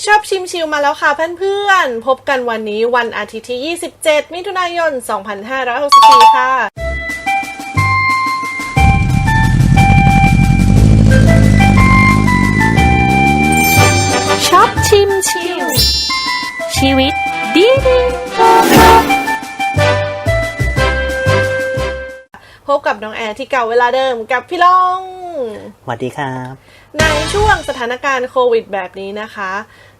ชอบชิมชิวมาแล้วค่ะเพื่อนๆ พบกันวันนี้วันอาทิตย์ที่ 27 มิถุนายน 2564 ค่ะชอบชิมชิว ชีวิตดีดีพบกับน้องแอร์ที่เก่าเวลาเดิมกับพี่ลองสวัสดีครับ ในช่วงสถานการณ์โควิดแบบนี้นะคะ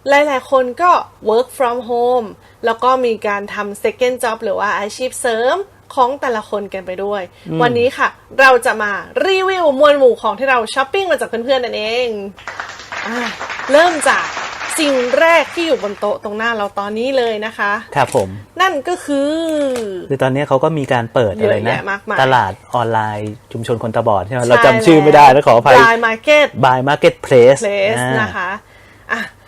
หลายๆ คนก็ work from home แล้วก็มีการทำ second job หรือว่าอาชีพเสริมของแต่ละคนกันไปด้วย วันนี้ค่ะ เราจะมารีวิวมวลหมู่ของที่เราช้อปปิ้งมาจากเพื่อนๆนั่นเองอะเริ่มจาก สิ่งแรกที่อยู่บนโต๊ะตรงหน้าเราตอนนี้เลยนะคะ ครับผม นั่นก็คือ คือตอนนี้เขาก็มีการเปิดอะไรเยอะนะแยะมากมายตลาดออนไลน์ชุมชนคนตาบอดใช่ไหมเราจำชื่อไม่ได้นะขออภัยบายมาร์เก็ต Buy Marketplace place อ่านะคะอะ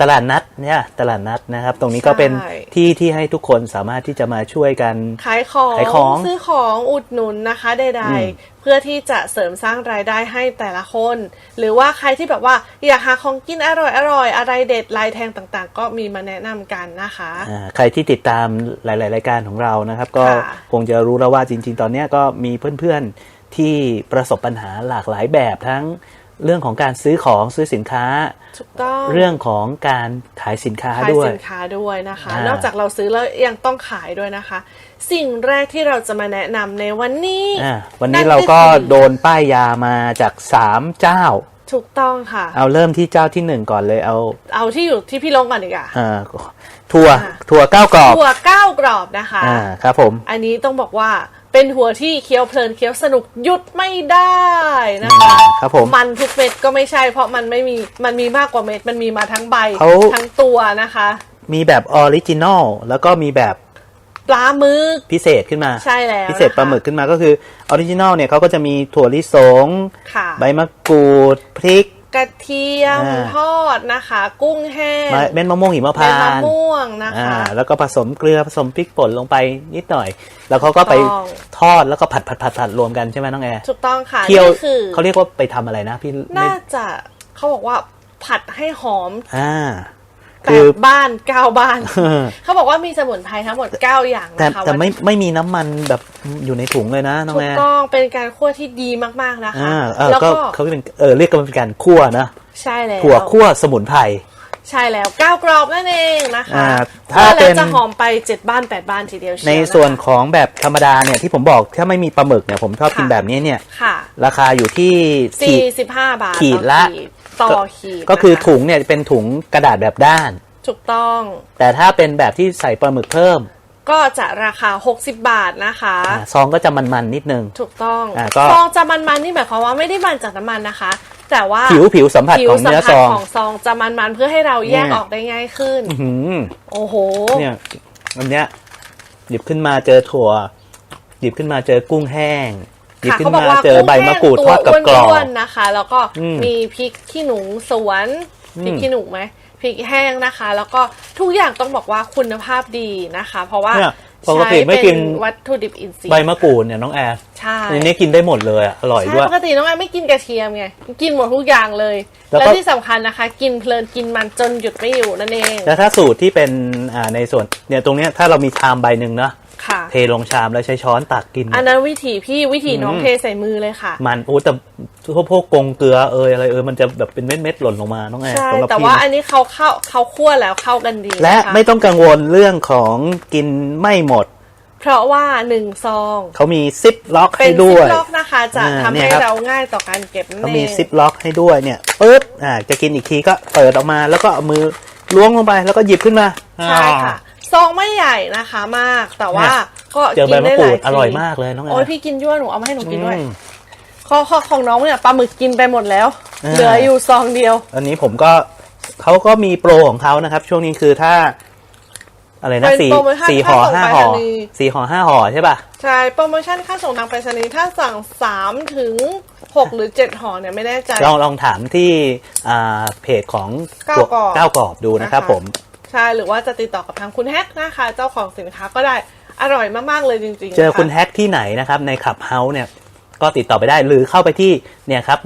ตลาดนัดเนี่ยตลาดนัดนะครับ ตรงนี้ก็เป็นใช่ที่ที่ให้ทุกคนสามารถที่จะมาช่วยกันขายของขายของซื้อของอุดหนุนนะคะใดอืมๆเพื่อที่จะเสริมสร้างรายได้ให้แต่ละคน หรือว่าใครที่แบบว่าอยากหาของกินอร่อยอร่อยๆอะไรเด็ดลายแทงต่างๆ ก็มีมาแนะนำกันนะคะอ่าใครที่ติดตามหลาย ๆ รายการของเรานะครับ ก็ค่ะคงจะรู้แล้วว่าจริง ๆ ตอนเนี้ยก็มีเพื่อนๆที่ประสบปัญหาหลากหลายแบบทั้ง เรื่องของการซื้อของซื้อสินค้า ถูกต้อง เรื่องของการขายสินค้าขายด้วยสินค้าด้วยนะคะอ่านอกจากเราซื้อแล้วยังต้องขายด้วยนะคะ สิ่งแรกที่เราจะมาแนะนำในวันนี้อ่าวันนี้เราก็คือโดนป้ายยามาจากสามเจ้า ถูกต้องค่ะ เอาเริ่มที่เจ้าที่หนึ่งก่อนเลยเอาเอาที่อยู่ที่พี่ลงก่อนดีกว่าอ่าถั่วอ่า ถั่วก้าวกรอบถั่วก้าวกรอบนะคะ อ่าครับผม อันนี้ต้องบอกว่า เป็นหัวที่เคี้ยวเพลินเคี้ยวสนุกหยุดไม่ได้นะคะครับผมมันทุกเม็ดก็ไม่ใช่ เพราะมันไม่มีมันมีมากกว่าเม็ดมันมีมาทั้งใบเขาทั้งตัวนะคะ มีแบบออริจินอลแล้วก็มีแบบปลาหมึกพิเศษขึ้นมาใช่แล้วพิเศษนะคะปลาหมึกขึ้นมาก็คือออริจินอลเนี่ยเขาก็จะมีถั่วลิสงค่ะใบมะกรูดพริก กระเทียมอ่า ทอดนะคะ กุ้งแห้งมะเม็ดมะม่วงหิมเม็พาดมะนต์ม่วงนะอ่าคะ แล้วก็ผสมเกลือผสมพริกป่นลงไปนิดหน่อย แล้วเขาก็ไปถูกต้อง ทอดแล้วก็ผัดผัดผัดผัดรวมกันใช่ไหมน้องแอร์ถูกต้องค่ะเคี่ยวนี่คือเขาเรียกว่าไปทำอะไรนะพี่ไม่น่าจะเขาบอกว่าผัดให้หอม อ่า แปคือ ดบ้านเก้าบ้าน เขาบอกว่ามีสมุนไพรทั้งหมด9อย่างแต่นะคะแต่ไม่วันนี้ไม่มีน้ำมันแบบอยู่ในถุงเลยนะน้องถูแอกร์ต้องเป็นการคั่วที่ดีมากๆนะคะ อ่าเออแล้วก็ก็เขาเป็นเออเรียกกันเป็นการคั่วนะใช่แล้วถั่วคั่วสมุนไพร ใช่แล้วก้าวกรอบนั่นเองนะคะอ่าถ้าถ้าเป็แล้วนจะหอมไปเจ็ดบ้านแปดบ้านทีเดียวเชียวในนะคะส่วนของแบบธรรมดาเนี่ยที่ผมบอกถ้าไม่มีปลาหมึกเนี่ยผมชอบกินค่ะ แบบนี้เนี่ย ค่ะราคาอยู่ที่สี่ขีด สิบห้าบาทขีดละ ต่อขีด ก็คือนะคะถุงเนี่ยเป็นถุงกระดาษแบบด้าน ถูกต้อง แต่ถ้าเป็นแบบที่ใส่ปลาหมึกเพิ่มก็จะราคา 60 บาทนะคะอ่าซองก็จะมันๆนิดนึง ถูกต้องอ่าก็ ซองจะมันๆนี่หมายความว่าไม่ได้มันจากน้ำมันนะคะ แต่ว่าผิวผิวสัมผัสผิวของสัมเนื้อผัซสอง ของซองจะมันๆเพื่อให้เราแยกเนี่ย ออกได้ง่ายขึ้น อื้อหือโอ้โห เนี่ยอันเนี้ยหยิบขึ้นมาเจอถั่ว หยิบขึ้นมาเจอกุ้งแห้ง หยิบค่ะขึ้เขานบอกมาว่าเจอใบมะกรูดทอดกับกรอบอ้วนๆนะคะ แล้วก็อืมมีพริกขี้หนูสวนพริกอืมขี้หนูไหมพริกแห้งนะคะ แล้วก็ทุกอย่างต้องบอกว่าคุณภาพดีนะคะ เพราะว่าเนี่ยปกใช้ติไม่เป็กินนวัตถุดิบอินทรีย์ใบมะกรูดเนี่ยน้องแอร์ใช่อันนี้กินได้หมดเลยอะอร่อยใช่ด้วยปกติน้องแอนไม่กินกระเทียมไงกินหมดทุกอย่างเลย แล้วก็และที่สำคัญนะคะ กินเพลินกินมันจนหยุดไม่อยู่นั่นเองแล้วถ้าสูตรที่เป็นอ่าในส่วนเนี่ยตรงเนี้ยถ้าเรามีชามใบหนึ่งนะ ค่ะ เทลงชามแล้วใช้ช้อนตักกิน อันนั้นวิธีพี่วิธีน้องอืมเทใส่มือเลยค่ะ มันโอ้แต่พวกพวกกงเกลือเอยอะไรเอยมันจะแบบเป็นเม็ดๆหล่นลงมาน้องแอร์ใช่สำหรับแต่พี่ว่านะอันนี้เขาเข้าเขาคั่วแล้วเข้ากันดี และนะคะไม่ต้องกังวลเรื่องของกินไม่หมด เพราะว่าหนึ่งซองเขามีซิปล็อกเป็ให้นด้ซิวปยล็อกนะคะ จะอ่าทำเนี่ให้ยครับเราง่ายต่อการเก็บนั่นเขาเอมีงซิปล็อกให้ด้วยเนี่ยปึ๊บอ่าจะกินอีกทีก็เปิดออกมาแล้วก็เอามือล้วงลงไปแล้วก็หยิบขึ้นมาใช่ค่ะ ซองไม่ใหญ่นะคะมาก แต่ว่าเนี่ยก็เจอกิใบนมะได้กหรูลาดยอร่อยทีมากเลยน้องแอโอ้ยร์พี่กินด้วยหนูเอามาให้หนูกินด้วย อืม ข้อข้อของน้องเนี่ยปลาหมึกกินไปหมดแล้ว อ่า เหลืออยู่ซองเดียว อันนี้ผมก็เขาก็มีโปรของเขานะครับ ช่วงนี้คือถ้า อะไรนะเป็นสี่โปรโมชั่นสี่ห่อค่าส่งห้าไปรห่อษณีย์สี่ห่อห้าห่อใช่ป่ะ ใช่โปรโมชั่นค่าส่งทางไปรษณีย์ถ้าสั่ง 3 ถึง 6 หรือ 7ห่อเนี่ยไม่แน่ใจ ลองลองถามที่อ่าเพจของก้าวกรอบก้าวกรอบดูนะครับนะคะ ผม ใช่หรือว่าจะติดต่อกับทางคุณแฮกนะคะ เจ้าของสินค้าก็ได้อร่อยมาก ๆ เลยจริงๆเจอคุณนะะแฮกที่ไหนนะครับ ในขับเฮาส์เนี่ยก็ติดต่อไปได้หรือเข้าไปที่เนี่ยครับ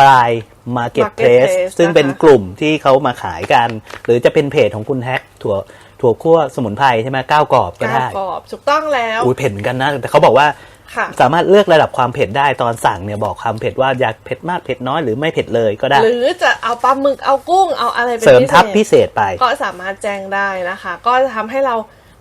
บายมาเก็ตเพลส Marketplace ซึ่งเป็นนะคะกลุ่มที่เขามาขายกัน หรือจะเป็นเพจของคุณแฮกถั่วถั่วคั่วสมุนไพรใช่ไหมก้าวกรอบก็กาได้รกรอบถูกต้องแล้วอุ้ยเผ็ดเหมือนกันนะแต่เขาบอกว่าค่ะ สามารถเลือกระดับความเผ็ดได้ตอนสั่งเนี่ยบอกความเผ็ดว่าอยากเผ็ดมากเผ็ดน้อยหรือไม่เผ็ดเลยก็ได้ หรือจะเอาปลาหมึกเอากุ้งเอาอะไรเป็นเสริมทับพิพิเศษเศษไป ก็สามารถแจ้งได้นะคะ ก็จะทำให้เรา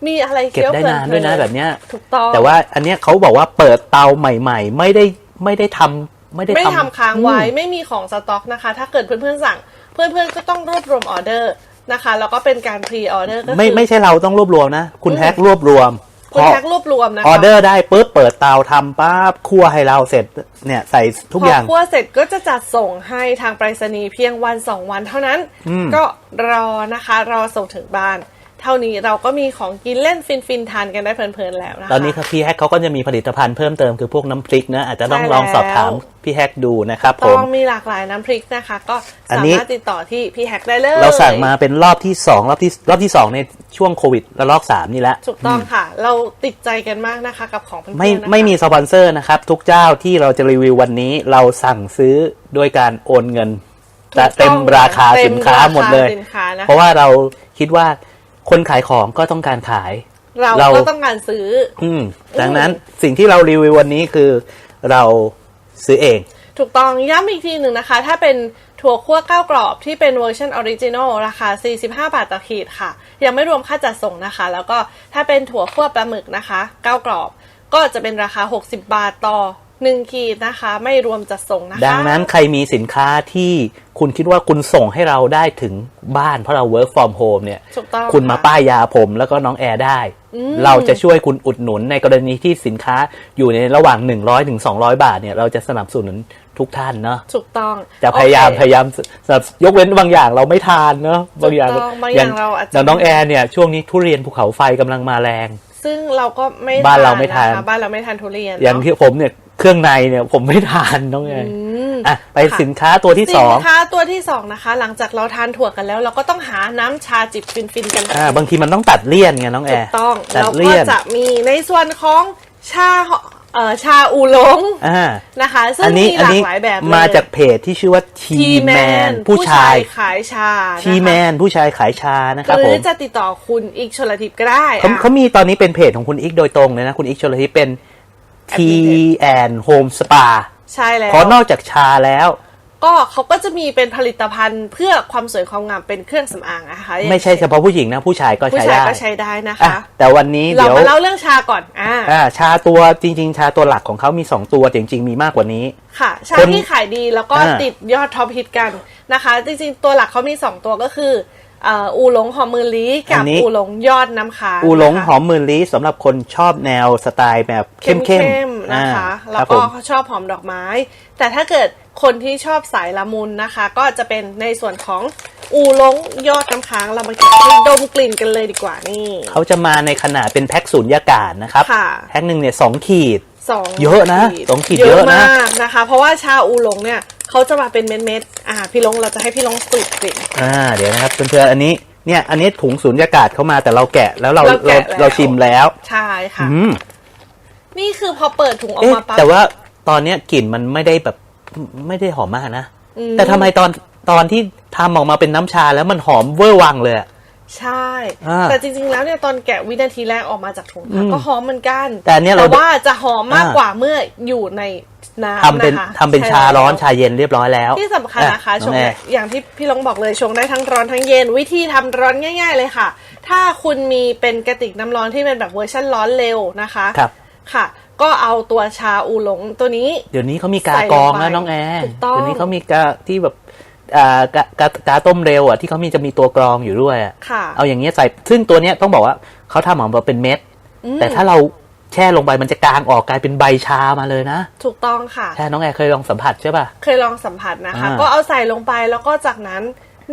มีอะไรเก็บเคี้ยวได้เพลินานด้วยนะๆแบบเนี้ยถูกต้องแต่ว่าอันเนี้ยเขาบอกว่าเปิดเตาใหม่ ๆ ไม่ได้ไม่ได้ทำไม่ได้ไม่ทำค้างไว้อืมไม่มีของสต็อกนะคะ ถ้าเกิดเพื่อนๆสั่ง เพื่อนๆก็ต้องรวบรวมออเดอร์นะคะแล้วก็เป็นการพรีออเดอร์ก็คือไม่ไม่ใช่เราต้องรวบรวมนะ คุณแฮกรวบรวม คุณพอแท็กรวบรวมนะคะออเดอร์ได้ปุ๊บเปิดเตาทำปั๊บคั่วให้เราเสร็จเนี่ยใส่ทุกพอย่างคั่วเสร็จก็จะจัดส่งให้ทางไปรษณีย์เพียงวันสองวันเท่านั้นอืมก็รอนะคะ รอส่งถึงบ้าน เท่านี้เราก็มีของกินเล่นฟินๆทานกันได้เพลินๆแล้วนะคะ ตอนนี้ครับพี่แฮกเขาก็จะมีผลิตภัณฑ์เพิ่มเติมคือพวกน้ำพริกนะอาจจะต้องใช่ลองสอบถามแล้วพี่แฮกดูนะครับผต้มองมีหลากหลายน้ำพริกนะคะ ก็อันสานี้มารถติดต่อที่พี่แฮกได้เลย เราสั่งมาเป็นรอบที่สองรอบที่รอบที่สองในช่วงโควิดระลอกสามนี่แหละถูกต้องค่ะ เราติดใจกันมากนะคะกับของเพื่อนๆไม่นะคะไม่มีสปอนเซอร์นะครับ ทุกเจ้าที่เราจะรีวิววันนี้เราสั่งซื้อด้วยการโอนเงินแต่เต็มราคาสินค้าหมดเลยสินค้านะคะเพราะว่าเราคิดว่า คนขายของก็ต้องการขาย เราเรา ก็ต้องการซื้อ อืมดังนั้นสิ่งที่เรารีวิววันนี้คือเราซื้อเอง ถูกต้องย้ำอีกทีหนึ่งนะคะ ถ้าเป็นถั่วคั่วก้าวกรอบที่เป็นเวอร์ชันออริจินอลราคา 45 บาทต่อขีดค่ะ ยังไม่รวมค่าจัดส่งนะคะ แล้วก็ถ้าเป็นถั่วคั่วปลาหมึกนะคะก้าวกรอบ ก็จะเป็นราคา 60 บาทต่อ 1ขีดนะคะ ไม่รวมจัดส่งนะคะดังนั้นใครมีสินค้าที่คุณคิดว่าคุณส่งให้เราได้ถึงบ้านเพราะเรา work from home เนี่ย ถูกต้องคุณมาะ ป้ายยาผมแล้วก็น้องแอร์ได้เราจะช่วยคุณอุดหนุนในกรณีที่สินค้าอยู่ในระหว่าง 100ถึง200 บาทเนี่ยเราจะสนับสนุนทุกท่านเนาะถูกต้องจะพยายามโอเค พยายามสนับยกเว้นบางอย่างเราไม่ทานเนาะบางอย่างถูกต้องบางอย่างเราอาจจะอย่างน้องแอร์เนี่ยช่วงนี้ทุเรียนภูเขาไฟกำลังมาแรง ซึ่งเราก็ไม่บ้านเราไม่ทานะคะบ้านเราไม่ทานทุเรียนอย่างเนะที่ผมเนี่ย เครื่องในเนี่ยผมไม่ทานน้องแอร์มอะไปค่ะสินค้าตัวที่สสิอนงค้าตัวที่สองนะคะ หลังจากเราทานถั่วกันแล้ว เราก็ต้องหาน้ำชาจิบฟินๆกันอ่าบางทีมันต้องตัดเลี่ยนไงน้องแอถูร์กต้องตัดเราก็เลี่ยนจะมีในส่วนของชาเอ่อชาอูหลงอ่านะคะ ซึ่อังนนี้มีอัหนลากนี้หลายแบบเลยมาจากเพจที่ชื่อว่าทีทีแมนผู้ชายขายชานะคะทีแมนผู้ชายขายชานะครับหรืผอมจะติดต่อคุณอีกชลทิพย์ก็ได้เขาอะเขามีตอนนี้เป็นเพจของคุณอีกโดยตรงเลยนะคุณอีกชลทิศเป็น T and Home Spa ใช่แล้วเพราะนอกจากชาแล้ว ก็เขาก็จะมีเป็นผลิตภัณฑ์เพื่อความสวยความงามเป็นเครื่องสำอางนะคะอย่างไม่ใช่เฉพาะผู้หญิงนะผู้ชายก็ผู้ใช้ชายได้ก็ใช้ได้นะอะคะ แต่วันนี้เราเดี๋ยวมาเล่าเรื่องชาก่อนอ่าอ่าชาตัวจริง ๆ ชาตัวหลักของเขามี 2 ตัวแต่จริง ๆ มีมากกว่านี้ค่ะ ชาคนที่ขายดีแล้วก็อ่าติดยอดท็อปฮิตกันนะคะ จริง ๆ ตัวหลักเขามี 2 ตัวก็คือเอ่ออูหลงหอมมือลีกับอูหลงยอดน้ำค้างอูหลงนะคะหอมหมื่นลี้สำหรับคนชอบแนวสไตล์แบบเข้มๆเข้มๆนะคะอ่าแล้วครับก็ผมชอบหอมดอกไม้ แต่ถ้าเกิดคนที่ชอบสายละมุนนะคะ ก็จะเป็นในส่วนของอูหลงยอดน้ำค้างเรามาเก็บให้ดมกลิ่นกันเลยดีกว่านี่เขาจะมาในขนาดเป็นแพ็คสูญญากาศนะครับค่ะแพ็คหนึ่งเนี่ยสองขีด สองเยอะนะสองขีดเยอะนะมากนะคะ เพราะว่าชาอูหลงเนี่ยเขาจะมาเป็นเม็ดๆอ่าพี่หลงเราจะให้พี่หลงสูตรกลิ่นอ่าเดี๋ยวนะครับเพื่อนๆอันนี้เนี่ยอันนี้ถุงสูญญากาศเข้ามาแต่เราแกะแล้วเราเราเราแกะแล้วเราชิมแล้ว ใช่ค่ะอืมนี่คือพอเปิดถุงออกเอ๊ะมาปั๊บแต่ว่าตอนเนี้ยกลิ่นมันไม่ได้แบบไม่ได้หอมมากนะอืมแต่ทำไมตอนตอนที่ทำออกมาเป็นน้ำชาแล้วมันหอมเวอร์วังเลยอะ ใช่ อ่าแต่จริงๆแล้วเนี่ยตอนแกะวินาทีแรกออกมาจากถุงอืมก็หอมเหมือนกันแต่อันเนี้ยเราว่าจะหอมมากอ่า กว่าเมื่ออยู่ในน้ำทำเป็นนะคะทำเป็นใชาร้อนแล้วชาเย็นเรียบร้อยแล้วที่สำคัญนะคะอ่ชงองแอได้อย่างที่พี่ลงบอกเลยชงได้ทั้งร้อนทั้งเย็น วิธีทำร้อนง่าย ๆ เลยค่ะ ถ้าคุณมีเป็นกระติกน้ำร้อนที่เป็นแบบเวอร์ชันร้อนเร็วนะคะครับ ค่ะ ก็เอาตัวชาอูหลงตัวนี้ เดี๋ยวนี้เขามีกาใส่ลงกรองไปนะน้องแอร์ถูกต้อง เดี๋ยวนี้เขามีกาที่แบบอ่า กากากาต้มเร็วอะที่เขามีจะมีตัวกรองอยู่ด้วยอะค่ะเอาอย่างเงี้ยใส่ซึ่งตัวเนี้ยต้องบอกว่าเขาทำออกมาเป็นเม็ดอืมแต่ถ้าเราแช่ลงไปมันจะกางออกกลายเป็นใบชามาเลยนะ ถูกต้องค่ะใช่น้องแอร์เคยลองสัมผัสใช่ป่ะ เคยลองสัมผัสนะคะอ่าก็เอาใส่ลงไปแล้วก็จากนั้น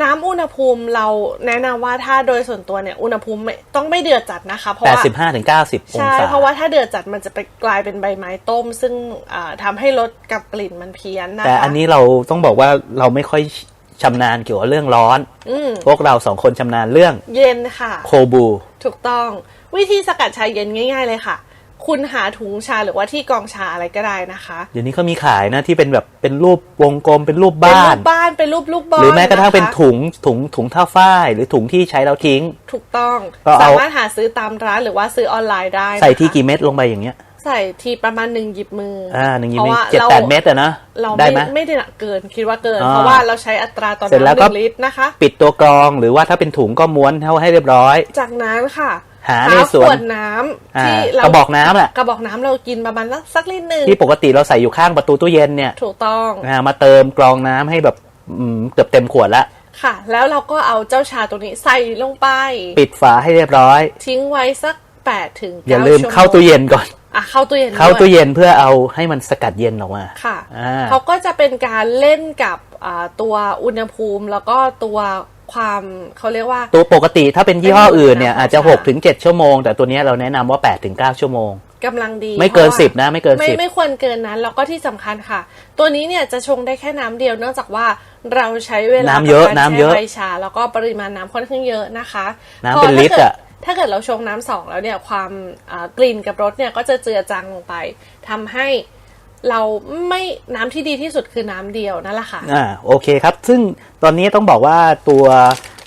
น้ำอุณหภูมิเราแนะนำว่าถ้าโดยส่วนตัวเนี่ยอุณหภูมิไม่ต้องไม่เดือดจัดนะคะเพราะว่า 85ถึง90 องใช่ศาเพราะว่าถ้าเดือดจัดมันจะไปกลายเป็นใบไม้ต้ม ซึ่งอ่าทำให้รสกับกลิ่นมันเพี้ยนนะคะแต่อันนี้เราต้องบอกว่าเราไม่ค่อย ชำนาญเกี่ยวกับเรื่องร้อน อืมพวกเราสองคนชำนาญเรื่องเย็นค่ะ โคบู ถูกต้องวิธีสกัดชาเย็นง่าย ๆ เลยค่ะ คุณหาถุงชาหรือว่าที่กองชาอะไรก็ได้นะคะเดี๋ยวนี้เขามีขายนะที่เป็นแบบเป็นรูปวงกลมเป็นรูปเป็นบ้ารูน ปบ้านเป็นรูปลูกบอลหรือแม้กระทั่งเป็นคถุงถุงถุงเท่าฝ้าย หรือถุงที่ใช้แล้วทิ้ง ถูกต้องก็เอา สามารถหาซื้อตามร้านหรือว่าซื้อออนไลน์ได้นะคะใส่ที่กี่เม็ดลงไปอย่างเงี้ย ใส่ทีประมาณหนึ่งหยิบมือออ่าหนึ่งยี่พราะมีว่าเจ็ดราแปดเม็ดอะนะเราได้ไม่ไหมไม่ได้หนักเกินคิดว่าเกินอ่าเพราะว่าเราใช้อัตราต่อเสร็จแล้วน้ำหก็นึ่งลิตรนะคะ ปิดตัวกรองหรือว่าถ้าเป็นถุงก็ม้วนเท่าให้เรียบร้อย จากนั้นค่ะหาในสวนขวดน้ำอ่าที่เรากระบอกน้ำแหละกระบอกน้ำเรากินประมาณสักลิตรหนึ่งที่ปกติเราใส่อยู่ข้างประตูตู้เย็นเนี่ยถูกต้องอ่ามาเติมกรองน้ำให้แบบอืมเกือบเต็มขวดละค่ะ แล้วเราก็เอาเจ้าชาตัวนี้ใส่ลงไป ปิดฝาให้เรียบร้อย ทิ้งไว้สัก แปดถึงอย่าเก้าลืมชั่วโงเข้าตู้เย็นก่อนอะเข้าตู้เย็นเข้าด้วยตู้เย็นเพื่อเอาให้มันสกัดเย็นออกมาค่ะอ่าเขาก็จะเป็นการเล่นกับอ่าตัวอุณหภูมิแล้วก็ตัวความเขาเรียกว่า ตัวปกติถ้าเป็นยี่ห้ออื่นเนี่ยเป็นอาจจะค่ะ6ถึง7ชั่วโมง แต่ตัวเนี้ยเราแนะนำว่า8ถึง9ชั่วโมงกำลังดี ไม่เกินพราว่า10นะไม่เกินไม่10ไม่ควรเกินนั้น แล้วก็ที่สำคัญค่ะ ตัวนี้เนี่ยจะชงได้แค่น้ำเดียวเนื่องจากว่าเราใช้เวลาน้ำเยอะกับการน้ำเยอะใช้ใบชา แล้วก็ปริมาณน้ำค่อนข้างเยอะนะคะน้ำพอเป็นลิตรถ้ากิดอะ ถ้าเกิดเราชงน้ำสองแล้วเนี่ยความอ่ากลิ่นกับรสเนี่ยก็จะเจือจางลงไปทำให้เราไม่น้ำที่ดีที่สุดคือน้ำเดียวนั่นแหละค่ะอ่าโอเคครับ ซึ่งตอนนี้ต้องบอกว่าตัว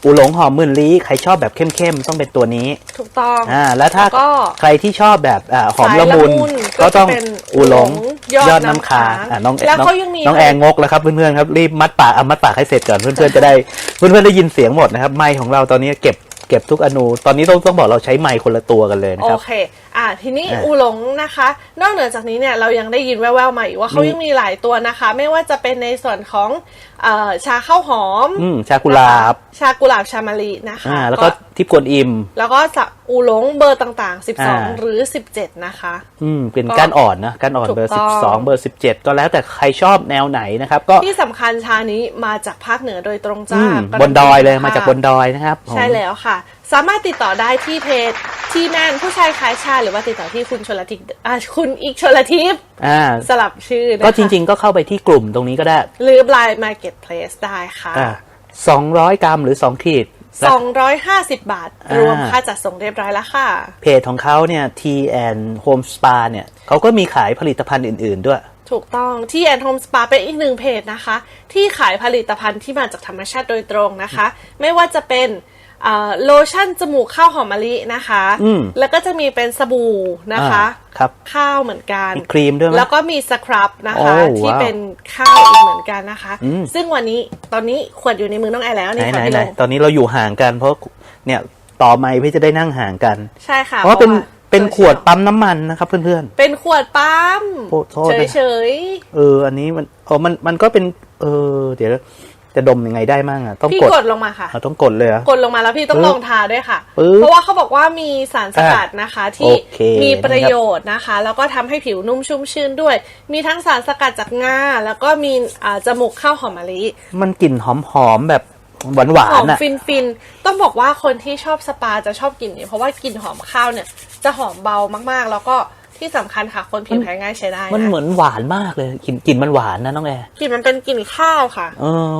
อูหลงหอมหมื่นลี้ใครชอบแบบเข้มๆต้องเป็นตัวนี้ ถูกต้องอ่าแล้วถ้าแล้วก็ใครที่ชอบแบบอ่าหอมสายละมุนละมุนก็ต้องก็จะเป็นอูหลงยอดยอดน้ำน้ำค้าค้างอ่าน้องแล้วน้องเขายังมีน้องแอร์งกแล้วครับเพื่อนๆครับรีบมัดปากเอามัดปากให้เสร็จก่อนเพื่อนๆจะได้เพื่อนๆได้ยินเสียงหมดนะครับไมค์ของเราตอนนี้เก็บ เก็บทุกอนูตอนนี้ต้องต้องบอกเราใช้ไมค์คนละตัวกันเลยนะโอครับ เค อ่า ทีนี้อ่าอูหลงนะคะ นอกเหนือจากนี้เนี่ยเรายังได้ยินแว่วๆมาอีกว่าเขามียังมีหลายตัวนะคะ ไม่ว่าจะเป็นในส่วนของ เอ่อชาข้าวหอม อืมชากุหลาบนะคะชากุหลาบชามะลินะคะอ่า แล้วก็ทิพย์กวนอิม แล้วก็จะอูหลงเบอร์ต่างๆ อ่า 12 หรือ 17 นะคะ อืมเป็นก็ก้านอ่อนนะก้านอ่อนถูกเบอร์ต้สิอบงสองเบอร์สิบเจ็ดก็แล้วแต่ใครชอบแนวไหนนะครับ ก็ที่สำคัญชานี้มาจากภาคเหนือโดยตรงอืจ้ามก็บนดอยเลยค่ะมาจากบนดอยนะครับผม ใช่แล้วค่ะ สามารถติดต่อได้ที่เพจทีแมนผู้ชายขายชาหรือว่าติดต่อที่คุณชลทิพย์อ่าคุณอีกชลทิพย์อ่าสลับชื่อนะคะก็จริง ๆ ก็เข้าไปที่กลุ่มตรงนี้ก็ได้ หรือ Blind Marketplace ได้ค่ะอ่าสองร้อยกรัมหรือสองขีด250 บาทอ่ารรวมค่าจัดส่งเรียบร้อยแล้วค่ะ เพจของเขาเนี่ย T and Home Spa เนี่ยเขาก็มีขายผลิตภัณฑ์อื่น ๆ ด้วย ถูกต้องที่แอนโฮมสปาเป็นอีกหนึ่งเพจนะคะ ที่ขายผลิตภัณฑ์ที่มาจากธรรมชาติโดยตรงนะคะ ไม่ว่าจะเป็นเอ่อ โลชั่นจมูกข้าวหอมมะลินะคะอืมแล้วก็จะมีเป็นสบู่นะคะอ่าครับข้าวเหมือนกันมีครีมด้วยไหมแล้วก็มีสครับนะคะโอ้ที่ว้าวเป็นข้าวอีกเหมือนกันนะคะอืมซึ่งวันนี้ตอนนี้ขวดอยู่ในมือน้องแอร์แล้วไหนนี่ไหนค่ะพี่ไหนลงตอนนี้เราอยู่ห่างกัน เพราะเนี่ยต่อไม้เพื่อจะได้นั่งห่างกัน ใช่ค่ะ เพราะว่าเป็นพราะว่าเป็นขวดปั๊มน้ำมันนะครับเพื่อนเป็นขวดปั๊มโอ้โทษนะเฉยๆ เออ อันนี้มันอ๋อมันมันก็เป็น เออ เดี๋ยว จะดมยังไงได้มั่งอะต้องๆพี่กดกดลงมาค่ะ เราต้องกดเลยเหรอกดลงมาแล้วพี่ต้องปึ๊บลองทาด้วยค่ะ ปึ๊บเพราะว่าเขาบอกว่ามีสารสกัดนะคะ ที่โอเคมีประโยชน์นะคะ แล้วก็ทำให้ผิวนุ่มชุ่มชื่นด้วย มีทั้งสารสกัดจากงาแล้วก็มีอ่าจมูกข้าวหอมมะลิ มันกลิ่นหอมหอมๆแบบหวานหวาหอนมอะ ฟินฟินๆต้องบอกว่าคนที่ชอบสปาจะชอบกลิ่นนี้เพราะว่ากลิ่นหอมข้าวเนี่ย จะหอมเบามากๆ แล้วก็ ที่สำคัญค่ะ คนผิวแพ้ง่ายใช้ได้ มันนะเหมือนหวานมากเลยกลิ่นกลิ่นมันหวานนะน้องแอร์กลิ่นมันเป็นกลิ่นข้าวค่ะ เออ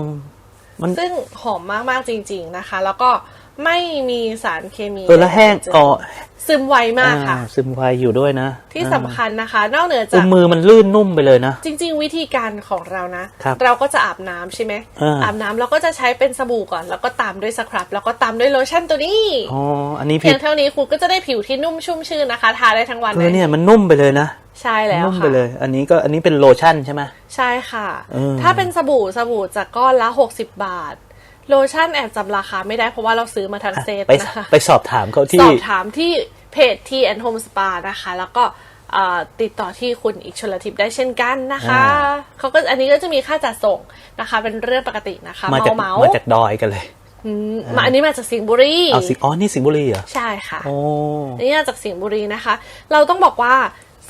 มันซึ่งหอมมากๆจริง ๆนะคะ แล้วก็ ไม่มีสารเคมีเออแล้วแห้งอ๋อซึมไวมากค่ะอ่าซึมไวอยู่ด้วยนะ ที่สำคัญนะคะ นอกเหนืออุ้จากมมือมันลื่นนุ่มไปเลยนะ จริง ๆ วิธีการของเรานะครับเราก็จะอาบน้ำใช่ไหมอ่าอาบน้ำเราก็จะใช้เป็นสบู่ก่อน แล้วก็ตามด้วยสครับ แล้วก็ตามด้วยโลชั่นตัวนี้อ๋ออันนี้เพีพี่ยงเท่านี้คุณก็จะได้ผิวที่นุ่มชุ่มชื่นนะคะ ทาได้ทั้งวันเออเนี่ยมันนุ่มไปเลยนะใช่แล้วนุ่มค่ะไปเลย อันนี้ก็อันนี้เป็นโลชั่นใช่ไหมใช่ค่ะเออถ้าเป็นสบู่สบู่จะก้อนละ 60 บาท โลชั่นแอบจำราคาไม่ได้เพราะว่าเราซื้อมาทั้งเซตไปนะคะไปสอบถามเขาสที่อบถามที่เพจ T and Home Spa นะคะ แล้วก็เอ่อติดต่อที่คุณอีกชลทิพย์ได้เช่นกันนะคะอ่าเขาก็อันนี้ก็จะมีค่าจัดส่งนะคะ เป็นเรื่องปกตินะคะมาจากเมามาจากดอยกันเลยอืมมาอันนี้มาจากสิงห์บุรีเอาสิอ๋อนี่สิงห์บุรีเหรอใช่ค่ะโอ้อันนี้มาจากสิงห์บุรีนะคะ เราต้องบอกว่า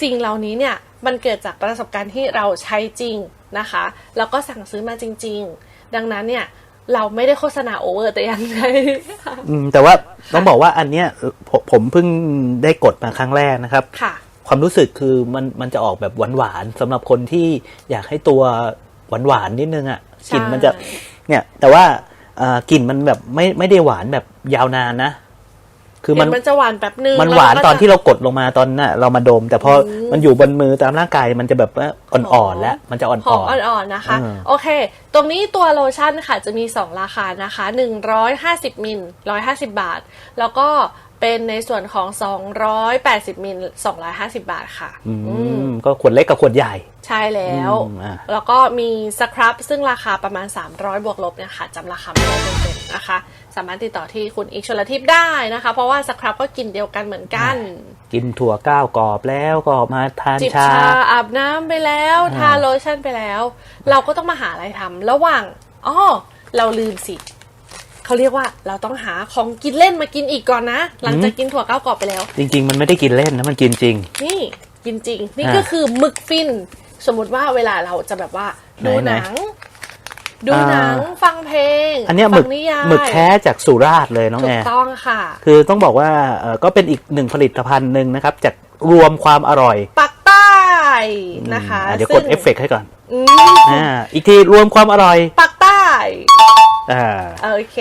สิ่งเหล่านี้เนี่ยมันเกิดจากประสบการณ์ที่เราใช้จริงนะคะ แล้วก็สั่งซื้อมาจริง ๆ ดังนั้นเนี่ย เราไม่ได้โฆษณาโอเวอร์แต่อย่างใดค่ะอืมแต่ว่าต้องบอกว่าอันเนี้ยผมผมเพิ่งได้กดมาครั้งแรกนะครับค่ะความรู้สึกคือมันมันจะออกแบบหวานๆสำหรับคนที่อยากให้ตัวหวานๆนิดนึงอะ่ะใช่กลิ่นมันจะเนี่ยแต่ว่าเอ่อกลิ่นมันแบบไม่ไม่ได้หวานแบบยาวนานนะ คือมันเดี๋ยวมันจะหวานแป๊บนึงมันหวานแล้ก็ตอนจะที่เรากดลงมาตอนน่ะเรามาดม แต่พออมันอยู่บนมือตามร่างกายมันจะแบบว่าอ่อนๆแล้วมันจะอ่อนหอมๆอ่อนๆนะคะอืมโอเค ตรงนี้ตัวโลชั่นค่ะจะมี 2 ราคานะคะ 150มิล150 บาท แล้วก็ เป็นในส่วนของ 280มิล250 บาทค่ะ อือืมมก็ขวดเล็กกับขวดใหญ่ ใช่แล้วอืมอะแล้วก็มีสครับ ซึ่งราคาประมาณ 300 บวกลบเนี่ยค่ะจำราคาไม่ได้เต็มๆนะคะ สามารถติดต่อที่คุณอีกชลทิพย์ได้นะคะ เพราะว่าสครับก็กินเดียวกันเหมือนกัน กินถั่วก้าวกรอบแล้วก็มาทานจิบชาชาอาบน้ำไปแล้วอ่าทาโลชั่นไปแล้ว เราก็ต้องมาหาอะไรทำระหว่างอ๋อเราลืมสิ เขาเรียกว่าเราต้องหาของกินเล่นมากินอีกก่อนนะ หลังจากกินถั่วก้าวกรอบไปแล้ว จริง ๆ มันไม่ได้กินเล่นนะมันกินจริง นี่กินจริง นี่อ่าก็คือหมึกฟิน สมมติว่าเวลาเราจะแบบว่าดูไหนๆหนัง ดูหนังอ่าฟังเพลง อันเนี้ยหมึฟักงนิยายหมึกแท้จากสุราษฎร์เลยน้องถูแอกร์ต้องค่ะ คือต้องบอกว่าเอ่อก็เป็นอีกหนึ่งผลิตภัณฑ์หนึ่งนะครับจากรวมความอร่อย ปักใต้นะคะอะเดี๋ยวกซึ่ดงเอฟเฟกต์ให้ก่อน อืมอ่าอีกทีรวมความอร่อยปักใต้อ่า โอเค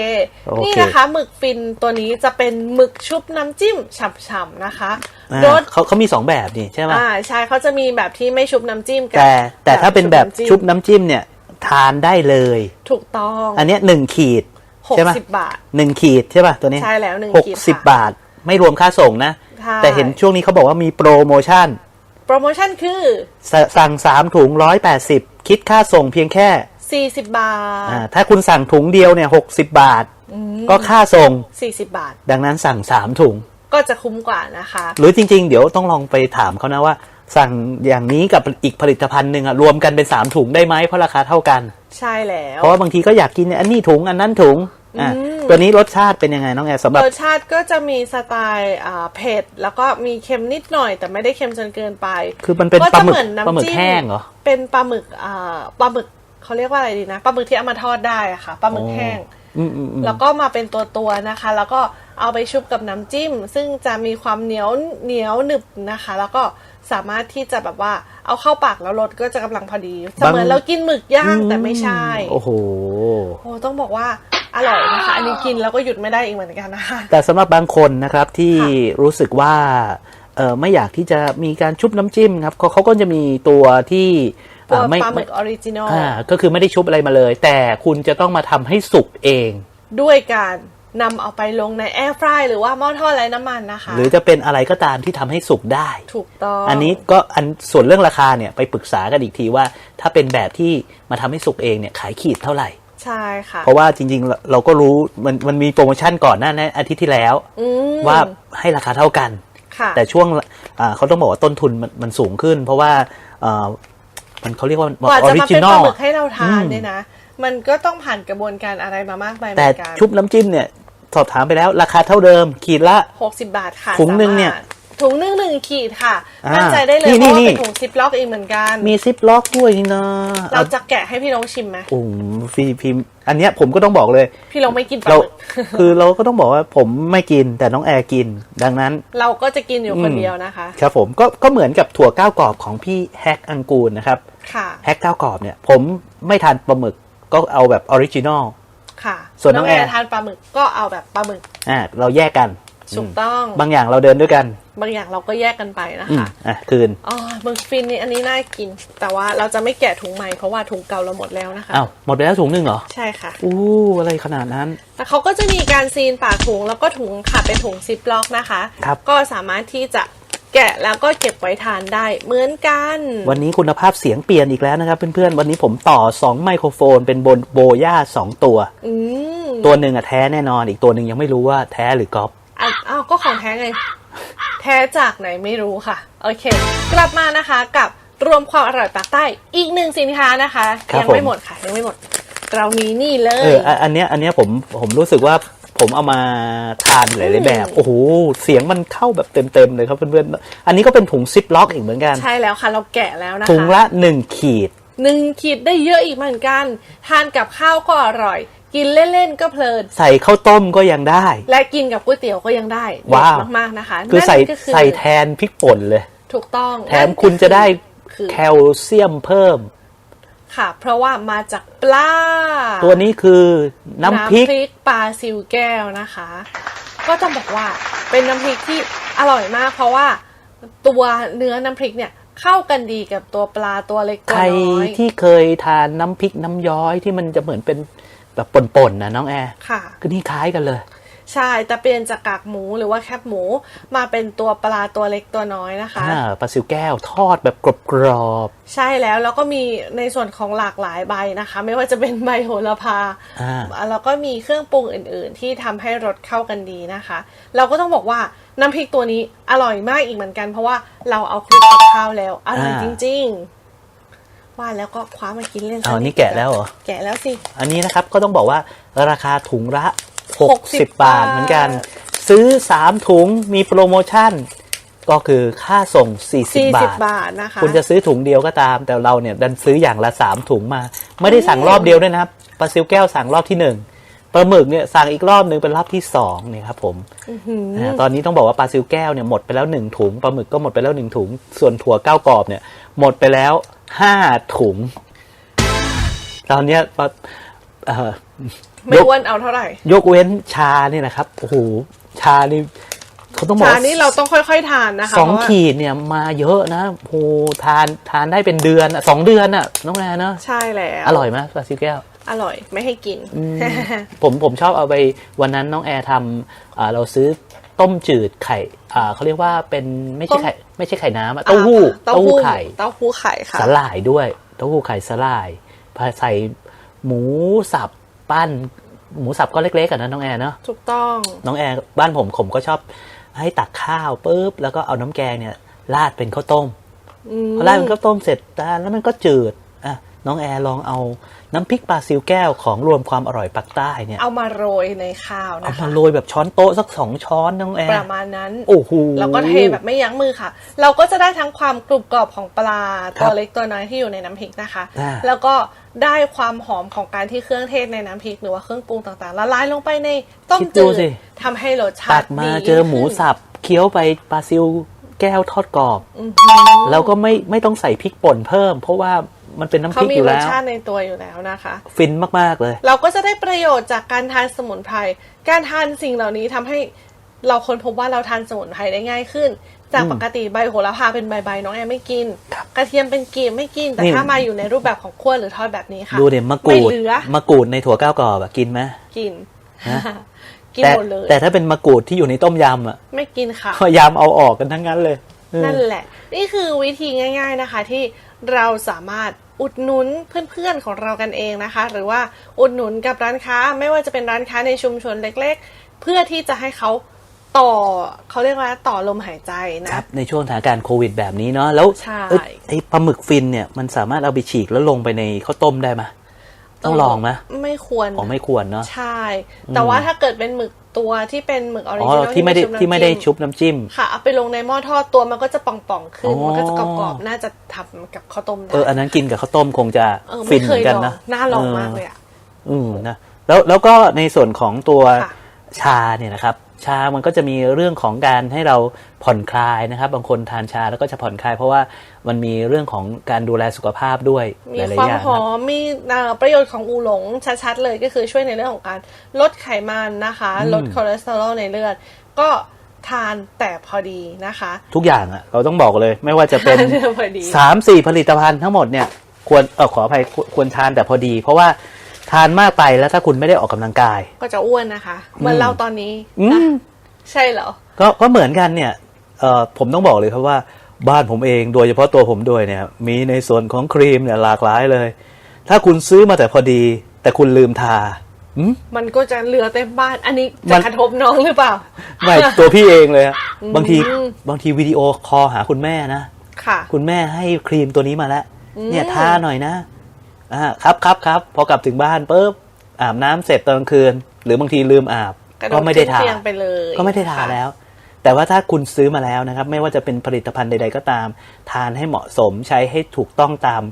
โอเคนี่นะคะหมึกฟินตัวนี้จะเป็นหมึกชุบน้ำจิ้มฉ่ำๆนะคะอ่ารสเขาเขามีสองแบบนี่ใช่ไหมอ่าใช่เขาจะมีแบบที่ไม่ชุบน้ำจิ้มกัแต่แต่ถ้าเป็นแบบชุบน้ำน้ำจิ้มเนี่ยทานได้เลย ถูกต้องอันเนี้ยหนึ่งขีดหกใช่ปะสิบบาท หนึ่งขีดใช่ป่ะตัวนี้ใช่แล้วหนึ่งหกขีดสิบค่ะ บาท ไม่รวมค่าส่งนะ ใช่แต่เห็นช่วงนี้เขาบอกว่ามีโปรโมชั่น โปรโมชั่นคือ สสั่งสามถุงร้อยแปดสิบคิดค่าส่งเพียงแค่ 40 บาทอ่าถ้าคุณสั่งถุงเดียวเนี่ยหกสิบาท ก็ค่าส่ง 40 บาท ดังนั้นสั่งสามถุงก็จะคุ้มกว่านะคะ หรือจริง ๆ เดี๋ยวต้องลองไปถามเขานะว่า สั่งอย่างนี้กับอีกผลิตภัณฑ์หนึ่งอะรวมกันเป็นสามถุงได้ไหมเพราะราคาเท่ากัน ใช่แล้ว เพราะว่าบางทีก็อยากกินอันนี้ถุงอันนั้นถุง อะอืมตัวนี้รสชาติเป็นยังไงน้องแอร์สำหรับรสชาติก็จะมีสไตล์อ่าเผ็ด แล้วก็มีเค็มนิดหน่อย แต่ไม่ได้เค็มจนเกินไป คือมันเป็นก็ปลาจะหมึกเหมือนปลาหมึน้ำกจิ้มแห้งเหรอเป็นปลาหมึกอ่าปลาหมึกเขาเรียกว่าอะไรดีนะปลาหมึกที่เอามาทอดได้อะค่ะปลาหมึกแห้งอืมอืมอืมแล้วก็มาเป็นตัวตัวๆนะคะ แล้วก็เอาไปชุบกับน้ำจิ้ม ซึ่งจะมีความเหนียวเหนียวหนึบนะคะ แล้วก็สามารถที่จะแบบว่าเอาเข้าปากแล้วรสก็จะกำลังพอดีเสมือนเรากินหมึกย่างแต่ไม่ใช่ โอ้โหโอ้ต้องบอกว่า อร่อยนะคะอันนี้กินแล้วก็หยุดไม่ได้อีกเหมือนกันนะคะแต่สำหรับบางคนนะครับที่ค่รู้สึกว่าเออไม่อยากที่จะมีการชุบน้ำจิ้มครับเขาเขาก็จะมีตัวที่ตัวเอ่อไม่ปลาหมึไม่กออริจินอลอ่าก็คือไม่ได้ชุบอะไรมาเลย แต่คุณจะต้องมาทำให้สุกเอง ด้วยการนำเอาไปลงในแอร์ฟรายหรือว่าหม้อทอดไร้น้ำมันนะคะ หรือจะเป็นอะไรก็ตามที่ทำให้สุกได้ ถูกต้อง อันนี้ก็อันส่วนเรื่องราคาเนี่ยไปปรึกษากันอีกทีว่า ถ้าเป็นแบบที่มาทำให้สุกเองเนี่ยขายขีดเท่าไหร่ ใช่ค่ะ เพราะว่าจริงๆเราเราก็รู้มันมันมีโปรโมชั่นก่อนหน้านั้นอาทิตย์ที่แล้วอืมว่าให้ราคาเท่ากันค่ะแต่ช่วงอ่าเขาต้องบอกว่าต้นทุนมันมันสูงขึ้น เพราะว่าเอ่อมันเขาเรียกว่ากว่าออจะริมาจิเป็นนปอลาลหมึกให้เราทานอืมเนี่ยนะ มันก็ต้องผ่านกระบวนการอะไรมามากมายเหมืแต่อนกันชุบน้ำจิ้มเนี่ย สอบถามไปแล้ว ราคาเท่าเดิม ขีดละหกสิบบาทค่ะถุงหนึ่งเนี่ยสามาร ถถุงหนึ่งหนึ่งขีดค่ะอ่ามั่นใจได้เลยนี่เพราะว่านี่ เป็นถุงซิปล็อกเองเหมือนกันมีซิปล็อกด้วยนี่นะเราจะแกะให้พี่น้องชิมไหมโอ้โหฟีพิมพ์อันเนี้ยผมก็ต้องบอกเลย พี่น้องไม่กินปลาเราหมึก คือเราก็ต้องบอกว่าผมไม่กินแต่น้องแอร์กิน ดังนั้น เราก็จะกินอยู่คนอืม เดียวนะคะ ครับผมก็ก็เหมือนกับถั่วก้าวกรอบของพี่แฮกอังกูลนะครับค่ะแฮกก้าวกรอบเนี่ย ผมไม่ทานปลาหมึกก็เอาแบบออริจินอล ค่ะส่วนน้องแอร์ ทานปลาหมึกก็เอาแบบปลาหมึก อ่าเราแยกกัน ถูกต้อง บางอย่างเราเดินด้วยกัน บางอย่างเราก็แยกกันไปนะอืมคะอะคืนอ๋อหมึกฟินนี่อันนี้น่ากิน แต่ว่าเราจะไม่แกะถุงใหม่เพราะว่าถุงเก่าเราหมดแล้วนะคะอ้าวหมดไปแล้วถุงหนึ่งเหรอ ใช่ค่ะอู้อะไรขนาดนั้น แต่เขาก็จะมีการซีนปากถุงแล้วก็ถุงค่ะเป็นถุงซิปล็อกนะคะครับก็สามารถที่จะแกะแล้วก็เก็บไว้ทานได้เหมือนกัน วันนี้คุณภาพเสียงเปลี่ยนอีกแล้วนะครับเพื่อนๆ วันนี้ผมต่อ 2 ไมโครโฟนเป็นบนโบย่า2ตัวอืมตัวหนึ่งอะแท้แน่นอนอีกตัวหนึ่งยังไม่รู้ว่าแท้หรือก๊อป อะอ้าวก็ของแท้ไงแท้จากไหนไม่รู้ค่ะ โอเค กลับมานะคะกับรวมความอร่อยปากใต้อีกหนึ่งสินค้านะคะ ครับยัไม่ผมหมดค่ะ ยังไม่หมด เรามีนี่เลเอย ออะอันเนี้ยอันเนี้ยผมผมรู้สึกว่าผมเอามาทานหลายๆแบบ โอ้โหเสียงมันเข้าแบบเต็มๆเลยครับเพื่อนๆอันนี้ก็เป็นถุงซิปล็อกอีกเหมือนกัน ใช่แล้วค่ะ เราแกะแล้วนะคะถุงละ 1 ขีด หนึ่งขีดได้เยอะอีกเหมือนกัน ทานกับข้าวก็อร่อย กินเล่นๆก็เพลิน ใส่ข้าวต้มก็ยังได้ และกินกับก๋วยเตี๋ยวก็ยังได้ว้าวเด็ดมากๆนะคะคือใส่นั่นก็ใส่แทนพริกป่นเลย ถูกต้องแถมคุณจะได้คือแคลเซียมเพิ่ม ค่ะ เพราะว่ามาจากปลา ตัวนี้คือน้ำพริก ปลาซิวแก้วนะคะ ก็จะบอกว่าเป็นน้ำพริกที่อร่อยมาก เพราะว่าตัวเนื้อน้ำพริกเนี่ยเข้ากันดีกับตัวปลาตัวเล็กตัวใครน้อยที่เคยทานน้ำพริกน้ำย้อยที่มันจะเหมือนเป็น แบบป่นๆนะน้องแอร์ค่ะก็นี่คล้ายกันเลย ใช่ แต่เปลี่ยนจากกากหมูหรือว่าแคบหมูมาเป็นตัวปลาตัวเล็กตัวน้อยนะคะอ่าปลาซิวแก้วทอดแบบกรอบใช่แล้วแล้วก็มีในส่วนของหลากหลายใบนะคะ ไม่ว่าจะเป็นใบโหระพาอ่าแล้วก็มีเครื่องปรุงอื่น ๆ ที่ทำให้รสเข้ากันดีนะคะ เราก็ต้องบอกว่าน้ำพริกตัวนี้อร่อยมากอีกเหมือนกัน เพราะว่าเราเอาคลุกกับข้าวแล้วอร่อยจริง ๆ ว่าแล้วก็คว้ามากินเล่นๆอ๋อสักนี่แกะแล้วเหรอ แกะแล้วสิ อันนี้นะครับก็ต้องบอกว่าราคาถุงละ 60 60บาทเหมือนกัน ซื้อ 3 ถุงมีโปรโมชั่น ก็คือค่าส่ง 40 บาท40บาทนะคะคุณจะซื้อถุงเดียวก็ตาม แต่เราเนี่ยดันซื้ออย่างละ 3 ถุงมา ไม่ได้สั่งรอบเดียวด้วยนะครับปลาซิวแก้วสั่งรอบที่ 1ปลาหมึกเนี่ยสั่งอีกรอบหนึ่งเป็นรอบที่2เนี่ยครับผมอ่าตอนนี้ต้องบอกว่าปลาซิวแก้วเนี่ยหมดไปแล้ว1ถุงปลาหมึกก็หมดไปแล้ว1ถุง ส่วนถั่วก้าวกรอบเนี่ยหมดไปแล้ว 5ถุง ตอนเนี้ยปลาเอ่อไม่อ้วนเอาเท่าไหร่ ยกเว้นชาเนี่ยนะครับโอ้โหชานี่เขาต้องบอกชาว่านี้เราต้องค่อยๆทานนะคะสองเพราะว่าขีดเนี่ยมาเยอะนะโอ้โหทานทานได้เป็นเดือนอะสองเดือนอะน้องแอนเนาะใช่แล้วอร่อยไหมปลาซิวแก้ว อร่อย ไม่ให้กิน ผมผมชอบเอาไปวันนั้นน้องแอร์ทำอ่าเราซื้อ ต้มจืดไข่อ่าเขาเรียกว่าเป็นไม่ใช่ไข่ไม่ใช่ไข่น้ำอะเต้าหู้เต้าเต้าหู้หู้ไข่เต้าหู้ไข่ค่ะสลายด้วยเต้าหู้ไข่สลายพาใส่หมูสับปั้น หมูสับก็เล็กๆกันนะน้องแอร์เนาะถูกต้องน้องแอร์บ้านผมผมก็ชอบให้ตักข้าวปุ๊บแล้วก็เอาน้ำแกงเนี่ยราดเป็นข้าวต้มอืมพอราดเป็นข้าวต้มเสร็จทานแล้วมันก็จืดอะ น้องแอร์ลองเอาน้ำพริกปลาซิวแก้วของรวมความอร่อยปักใต้เนี่ยเอามาโรยในข้าวเอานะมาคะโรยแบบช้อนโต๊ะสักสองช้อนน้องแอปร์ระมาณนั้นโอ้โหแล้วก็เทแบบไม่ยั้งมือค่ะ เราก็จะได้ทั้งความกรุบกรอบของปลาครัตัวบเล็กตัวน้อยที่อยู่ในน้ำพริกนะคะอ่าแล้วก็ได้ความหอมของการที่เครื่องเทศในน้ำพริกหรือว่าเครื่องปรุงต่างๆละลายลงไปในต้มคิดจืดูดสิทำให้รสชาตักติมาดีเจอหมูขึ้นสับเคี้ยวไปปลาซิวแก้วทอดกรอบอื้อหือแล้วก็ไม่ไม่ต้องใส่พริกป่นเพิ่ม เพราะว่า มันเป็นน้ำพเขาริกมีอยู่รสแล้วชาติในตัวอยู่แล้วนะคะ ฟินมากๆเลย เราก็จะได้ประโยชน์จากการทานสมุนไพรการทานสิ่งเหล่านี้ทำให้เราค้นพบว่าเราทานสมุนไพรได้ง่ายขึ้น จากอืมปกติใบโหระพาเป็นใบๆน้องแอมไม่กินครับกระเทียมเป็นกลีบไม่กิน แต่นี่ถ้ามาอยู่ในรูปแบบของคั่วหรือทอดแบบนี้ค่ะดูเดี๋ยวมะกไม่รูดเหลือมะกรูดในถั่วก้าวกรอบอะกินไหมกินฮะกินแต่หมดเลยแต่ถ้าเป็นมะกรูดที่อยู่ในต้มยำอะไม่กินค่ะพยายามเอาออกกันทั้งนั้นเลยเออนั่นแหละ นี่คือวิธีง่าย ๆนะคะที่เราสามารถ อุดหนุนเพื่อนๆของเรากันเองนะคะ หรือว่าอุดหนุนกับร้านค้าไม่ว่าจะเป็นร้านค้าในชุมชนเล็ก ๆ เพื่อที่จะให้เขาต่อเขาเรียกว่าต่อลมหายใจนะครับในช่วงสถานการณ์โควิดแบบนี้เนาะแล้วใช่เอ้ยไอ้ปลาหมึกฟินเนี่ยมันสามารถเอาไปฉีกแล้วลงไปในข้าวต้มได้ไหมต้องลองไหมไม่ควรอ๋อไม่ควรเนาะใช่ แต่ว่าถ้าเกิดเป็นหมึก ตัวที่เป็นหมึกออริอ๋อจินอลที่ไม่ได้ที่ไม่ได้ชุบน้ำจิ้ม ค่ะเอาไปลงในหม้อทอดตัวมันก็จะป่องๆขึ้น อ๋อ มันก็จะกรอบๆน่าจะทำกับข้าวต้มได้เอออันนั้นกินกับข้าวต้มคงจะเออฟิไม่นเคเหมือยนกันลองนะน่าลองมากเลยอะ อืมนะแล้วแล้วก็ในส่วนของตัวค่ะ ชาเนี่ยนะครับ ชา มันก็จะมีเรื่องของการให้เราผ่อนคลายนะครับ บางคนทานชาแล้วก็จะผ่อนคลาย เพราะว่ามันมีเรื่องของการดูแลสุขภาพด้วยหมีลายคๆวามอย่างหนะอมมีเอ่อประโยชน์ของอูหลงชัดๆเลยก็คือช่วยในเรื่องของการลดไขมันนะคะอืมลดคอเลสเตอรอลในเลือด ก็ทานแต่พอดีนะคะ ทุกอย่างอะเราต้องบอกเลย ไม่ว่าจะเป็น พอดี สามสี่ผลิตภัณฑ์ทั้งหมดเนี่ยควรเออขออภัยควควรทานแต่พอดี เพราะว่า ทานมากไปแล้วถ้าคุณไม่ได้ออกกำลังกาย ก็จะอ้วนนะคะเหมือนเราตอนนี้อืนะมใช่เหรอก็ก็เหมือนกันเนี่ยเอ่อผมต้องบอกเลยครับว่าบ้านผมเองโดยเฉพาะตัวผมด้วยเนี่ย มีในส่วนของครีมเนี่ยหลากหลายเลย ถ้าคุณซื้อมาแต่พอดี แต่คุณลืมทาอืมมันก็จะเหลือเต็มบ้าน อันนี้มัจะนกระทบน้องหรือเปล่า ไม่ตัวพี่เองเลยฮะอืมบางทีบางทีวิดีโอคอลหาคุณแม่นะค่ะ คุณแม่ให้ครีมตัวนี้มาแล้วอืมเนี่ยทาหน่อยนะ อ่าครับครับครับพอกลับถึงบ้านปุ๊บอาบน้ำเสร็จตอนกลางคืน หรือบางทีลืมอาบกระโดก็ดไม่ได้ทาขึ้นเตียงไปเลยก็ไม่ได้ทาค่ะแล้ว แต่ว่าถ้าคุณซื้อมาแล้วนะครับ ไม่ว่าจะเป็นผลิตภัณฑ์ใด ๆ ก็ตาม ทานให้เหมาะสมใช้ให้ถูกต้องตาม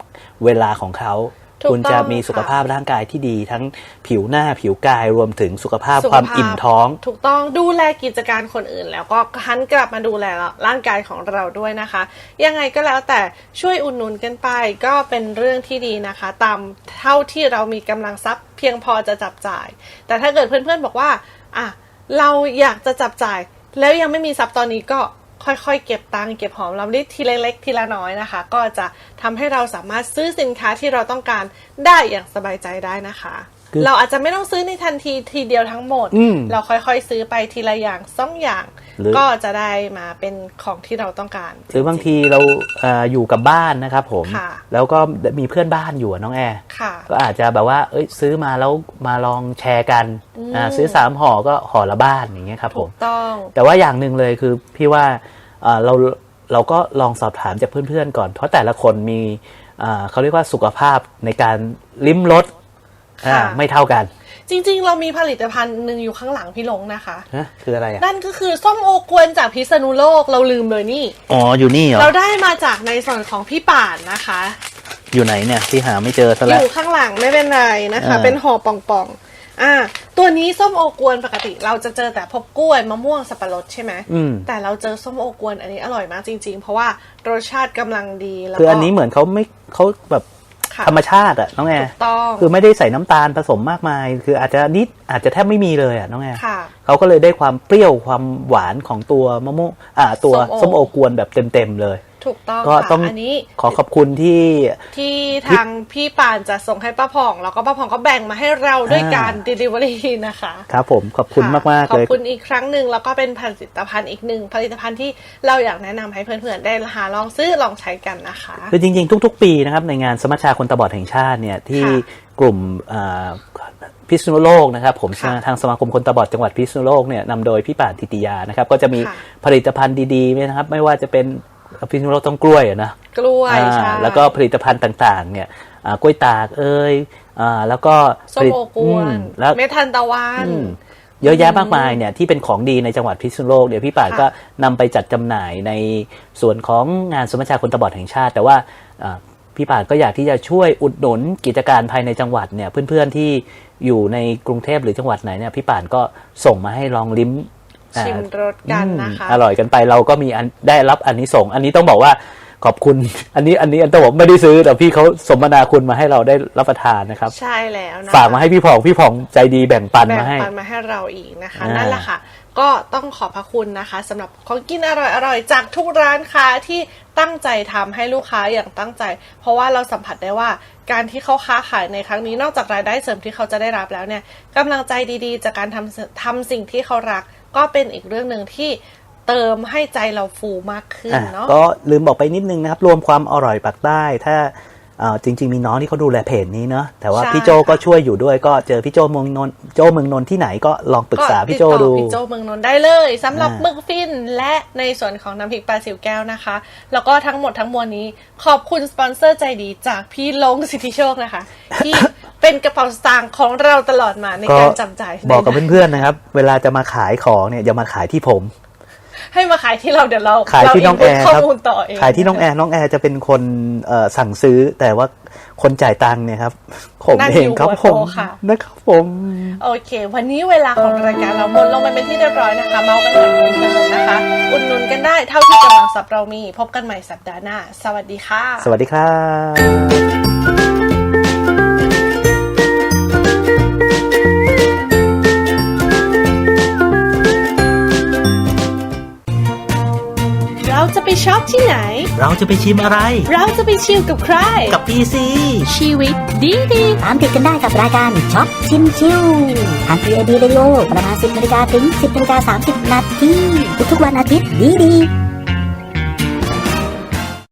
เวลาของเขาถูก คุณจะต้องมีสุขค่ะภาพร่างกายที่ดีทั้งผิวหน้าผิวกายรวมถึงสุขภาพสุขความภาพอิ่มท้อง ถูกต้องดูแลกิจการคนอื่น แล้วก็หันกลับมาดูแลร่างกายของเราด้วยนะคะ ยังไงก็แล้วแต่ช่วยอุดหนุนกันไปก็เป็นเรื่องที่ดีนะคะ ตามเท่าที่เรามีกำลังทรัพย์เพียงพอจะจับจ่าย แต่ถ้าเกิดเพื่อนๆบอกว่าอะเราอยากจะจับจ่าย แล้วยังไม่มีทรัพย์ตอนนี้ก็ ค่อยๆ เก็บตังค์เก็บหอมรอมริบทีเล็กๆทีละน้อยนะคะ ก็จะทำให้เราสามารถซื้อสินค้าที่เราต้องการได้อย่างสบายใจได้นะคะ คือเราอาจจะไม่ต้องซื้อในทันทีทีเดียวทั้งหมด อืม เราค่อยๆซื้อไปทีละอย่างสองอย่าง หรือ ก็จะได้มาเป็นของที่เราต้องการ หรือบางทีเราเอ่ออยู่กับบ้านนะครับผม ค่ะ แล้วก็มีเพื่อนบ้านอยู่อะน้องแอร์ ค่ะ ก็อาจจะแบบว่า เอ้ย ซื้อมาแล้วมาลองแชร์กันอืม อ่าซื้อสามห่อก็ห่อละบ้านอย่างเงี้ยครับผถูม กต้อง แต่ว่าอย่างหนึ่งเลยคือพี่ว่าเอ่อเราเราก็ลองสอบถามจากเพื่อนๆก่อน เพราะแต่ละคนมีอ่าเขาเรียกว่าสุขภาพในการลิ้มรส อ่าค่ะ ไม่เท่ากันจริงๆ เรามีผลิตภัณฑ์หนึ่งอยู่ข้างหลังพี่หลงนะคะนะคืออะไรอะนั่นก็คือส้มโอกวนจากพิษณุโลกเราลืมเลยนี่ อ๋ออยู่นี่เหรอเราได้มาจากในส่วนของพี่ป่านนะคะ อยู่ไหนเนี่ยที่หาไม่เจอซะอแล้ว ยู่ข้างหลังไม่เป็นไรนะคะ อ่า เป็นห่อป่องๆ อ่า ตัวนี้ส้มโอกวนปกติเราจะเจอแต่พบกล้วยมะม่วงสับปะรดใช่ไหมอืม แต่เราเจอส้มโอกวนอันนี้อร่อยมากจริงๆ เพราะว่ารสชาติกำลังดีแล้วคือก็อันนี้เหมือนเขาไม่เขาแบบค่ะ ธรรมชาติอะน้องแอถูร์กต้องคือไม่ได้ใส่น้ำตาลผสมมากมาย คืออาจจะนิดอาจจะแทบไม่มีเลยอะน้องแอร์ค่ะเขาก็เลยได้ความเปรี้ยวความหวานของตัวมะม่วงอ่าตัวส้ส้มมโอโอกวนแบบเต็มๆเลย ถูกต้องก็ค่ะต้องอันนี้ ขอขอบคุณที่ ที่ทางพี่ปานจะส่งให้ป้าผ่อง แล้วก็ป้าผ่องก็แบ่งมาให้เราด้วยการ delivery นะคะครับผมขอบคุณะมาก ๆขอเลยบคุณอีกครั้งหนึ่งแล้วก็เป็นผลิตภัณฑ์อีกหนึ่งผลิตภัณฑ์ที่เราอยากแนะนำให้เพื่อนๆได้หาลองซื้อลองใช้กันนะคะ คือจริง ๆ ทุก ๆ ปีนะครับในงานสมัชชาคนตาบอดแห่งชาติเนี่ยที่ค่ะกลุ่มอ่าพิษณุโลกนะครับผมค่ะทางสมาคมคนตาบอดจังหวัดพิษณุโลกเนี่ยนำโดยพี่ป่านทิติยานะครับก็จะมีค่ะผลิตภัณฑ์ดีๆนะครับไม่ว่าจะเป็น พิษณุโลกต้องกล้วยอะนะกล้วยอ่าใช่แล้วก็ผลิตภัณฑ์ต่างๆ เนี่ยอ่ากล้วยตากเอ้ยอ่าแล้วก็ส้มโอกวนอืมแล้วเมทันตะวันอืมเยอะแยะมากมายเนี่ยที่เป็นของดีในจังหวัดพิษณุโลกเดี๋ยวพี่ป่านค่ะก็นำไปจัดจำหน่ายในส่วนของงานสมัชชาคนตาบอดแห่งชาติ แต่ว่าอ่าพี่ป่านก็อยากที่จะช่วยอุดหนุนกิจการภายในจังหวัดเนี่ยเพื่อนๆที่อยู่ในกรุงเทพหรือจังหวัดไหนเนี่ยพี่ป่านก็ส่งมาให้ลองลิ้มอ่า ชิมรสกันนะคะอืมอร่อยกันไปเราก็มีอันได้รับอันนี้ส่งส์อันนี้ต้องบอกว่าขอบคุณ อันนี้อันนี้อันต้องบอกไม่ได้ซื้อแต่พี่เขาสมนาคุณมาให้เราได้รับประทานนะครับ ใช่แล้วนะคะฝากมาให้พี่ผ่องพี่ผ่องใจดีแบ่งปันแบ่งมาให้ปันมาให้เราอีกนะคะอ่านั่นั่นแหละค่ะก็ต้องขอบพระคุณนะคะสำหรับของกินอร่อยๆจากทุกร้านค้าที่ตั้งใจทำให้ลูกค้าอย่างตั้งใจ เพราะว่าเราสัมผัสได้ว่าการที่เขาค้าขายในครั้งนี้นอกจากรายได้เสริมที่เขาจะได้รับแล้วเนี่ยกำลังใจดีๆ จากการทำทำสิ่งที่เขารัก ก็เป็นอีกเรื่องหนึ่งที่เติมให้ใจเราฟูมากขึ้นอะเนาะก็ลืมบอกไปนิดนึงนะครับ รวมความอร่อยปากใต้ ถ้าอ่า จริง ๆ มีน้องที่เขาดูแลเพจนี้เนาะแต่ว่าใช่พี่โจก็ค่ะช่วยอยู่ด้วยก็เจอพี่โจเมืองนนท์โจเมืองนนท์ที่ไหนก็ลองปรึกษาพี่โจติต่อดูพี่โจเมืองนนท์ได้เลยสำหรับอ่าหมึกฟินและในส่วนของน้ำพริกปลาสิวแก้วนะคะ แล้วก็ทั้งหมดทั้งมวลนี้ขอบคุณสปอนเซอร์ใจดีจากพี่ลงสิทธิโชคนะคะ ที่เป็นกระเป๋าสตางค์ของเราตลอดมาในการจำจ่ายบอกกับเพื่อนๆนะครับ เวลาจะมาขายของเนี่ยอย่ามาขายที่ผม ให้มาขายที่เราเดี๋ยวเราขายที่น้องแอร์เา input ครับข้อมูลต่อเองขายที่น้องแอร์น้องแอร์จะเป็นคนเอ่อสั่งซื้อแต่ว่าคนจ่ายตังค์เนี่ยครับ ผมนั่งเองอยู่ครับหัวผโตมค่ะนะครับผม โอเค วันนี้เวลาของรายการเราหมดลงไปเป็นที่เรียบร้อยนะคะ เมากันเหมือนเดิมนะคะ อุดหนุนกันได้เท่าที่กำลังทรัพย์เรามี พบกันใหม่สัปดาห์หน้า สวัสดีค่ะ สวัสดีครับ ไปช็อปที่ไหน เราจะไปชิมอะไร เราจะไปชิลกับใคร กับพีซีชีวิตดีดีตามติดกันได้กับรายการช็อปชิมชิวทาง PAB Radio เวลา10นาฬิกาถึง 10นาฬิกา30นาทีทุกๆวันอาทิตย์ดีดีๆ